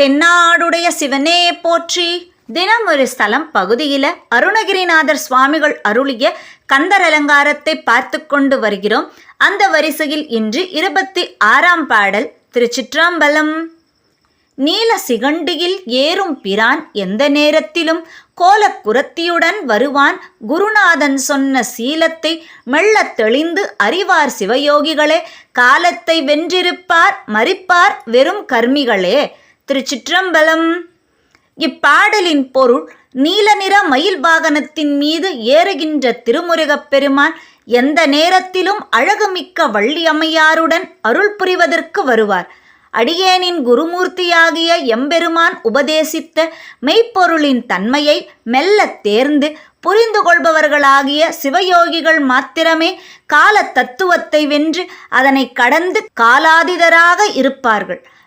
தென்னாடுடைய சிவனே போற்றி. தினம் ஒரு ஸ்தலம் பகுதியில் அருணகிரிநாதர் சுவாமிகள் அருளிய கந்தர் அலங்காரத்தை பார்த்து கொண்டு வருகிறோம். அந்த வரிசையில் இன்று இருபத்தி ஆறாம் பாடல் திருச்சிற்றம்பலம். நீல சிகண்டியில் ஏறும் பிரான் எந்த நேரத்திலும் கோலக்குரத்தியுடன் வருவான். குருநாதன் சொன்ன சீலத்தை மெல்லத் தெளிந்து அறிவார் சிவயோகிகளே. காலத்தை வென்றிருப்பார் மறிப்பார் வெறும் கர்மிகளே. திருச்சிற்றம்பலம். இப்பாடலின் பொருள் நீல நிற மயில் வாகனத்தின் மீது ஏறுகின்ற திருமுருகப் பெருமான் எந்த நேரத்திலும் அழகுமிக்க வள்ளியம்மையாருடன் அருள் புரிவதற்கு வருவார். அடியேனின் குருமூர்த்தியாகிய எம்பெருமான் உபதேசித்த மெய்ப்பொருளின் தன்மையை மெல்ல தேர்ந்து புரிந்து கொள்பவர்களாகிய சிவயோகிகள் மாத்திரமே கால தத்துவத்தை வென்று அதனை கடந்து காலாதிதராக இருப்பார்கள்.